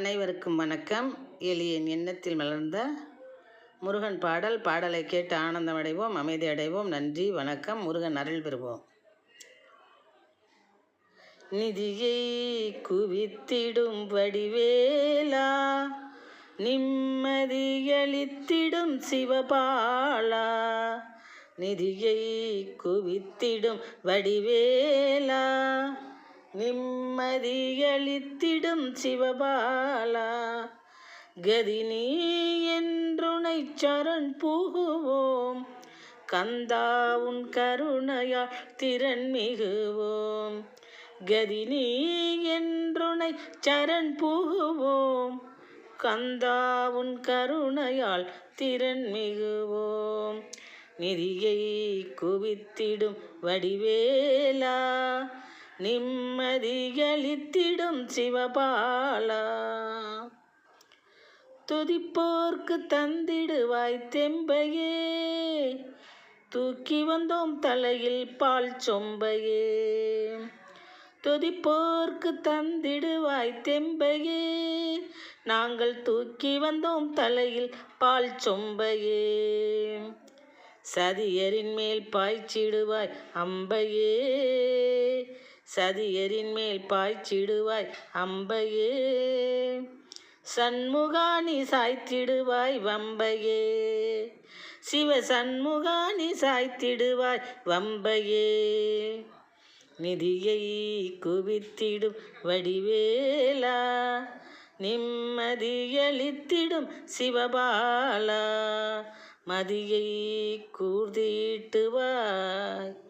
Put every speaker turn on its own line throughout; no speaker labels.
அனைவருக்கும் வணக்கம். எளியன் எண்ணத்தில் மலர்ந்த முருகன் பாடல். பாடலை கேட்டு ஆனந்தம் அடைவோம் அமைதி அடைவோம். நன்றி வணக்கம். முருகன் அருள் பெறுவோம். நிதியை குவித்திடும் வடிவேலா நிம்மதியளித்திடும் சிவபாலா நிதியை குவித்திடும் வடிவேலா. நிம்மதியளித்திடும் சிவபாலா. கதினி என்றுனை சரண் புகுவோம். கந்தா உன் கருணையால் திறன் மிகுவோம். கதினி என்றுனை சரண் புகுவோம். கந்தா உன் கருணையால் திறன் மிகுவோம். நிதியை குவித்திடும் வடிவேலா. நிம்மதியளித்திடும் சிவபாலா. துதிப்போர்க்கு தந்திடுவாய் தெம்பையே. தூக்கி வந்தோம் தலையில் பால் சொம்பையே. துதிப்போர்க்கு தந்திடுவாய் தெம்பையே. நாங்கள் தூக்கி வந்தோம் தலையில் பால் சொம்பையே. சதியரின் மேல் பாய்ச்சிடுவாய் அம்பையே. சதியரின் மேல் பாய்ச்சிடுவாய் அம்பையே. சண்முகானி சாய்த்திடுவாய் வம்பையே. சிவ சண்முகானி சாய்த்திடுவாய் வம்பையே. நிதியை குவித்திடும் வடிவேலா. நிம்மதியளித்திடும் சிவபாலா. மதியை கூர்தீட்டுவாய்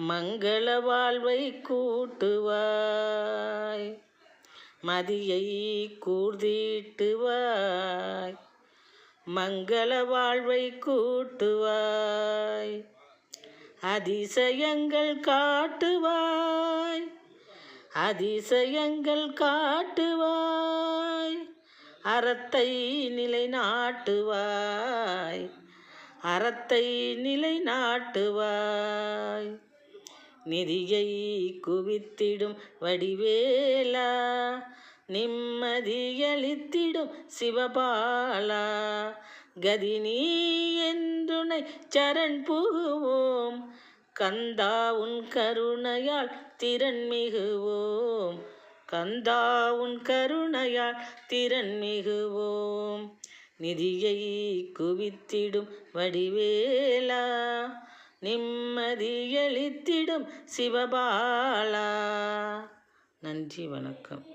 மங்கள வாழ்வை கூட்டுவாய். மதியை கூர்தீட்டுவாய் மங்கள வாழ்வை கூட்டுவாய். அதிசயங்கள் காட்டுவாய். அதிசயங்கள் காட்டுவாய். அறத்தை நிலைநாட்டுவாய். அறத்தை நிலைநாட்டுவாய். நிதியை குவித்திடும் வடிவேலா நிம்மதியளித்திடும் சிவபாலா. கதினி என்றுனை சரண் புகுவோம் கந்தா உன் கருணையால் திறன் மிகுவோம். கந்தா உன் கருணையால் திறன் மிகுவோம். நிதியை குவித்திடும் வடிவேலா நிம்மதியளித்திடும் சிவபாலா. நன்றி வணக்கம்.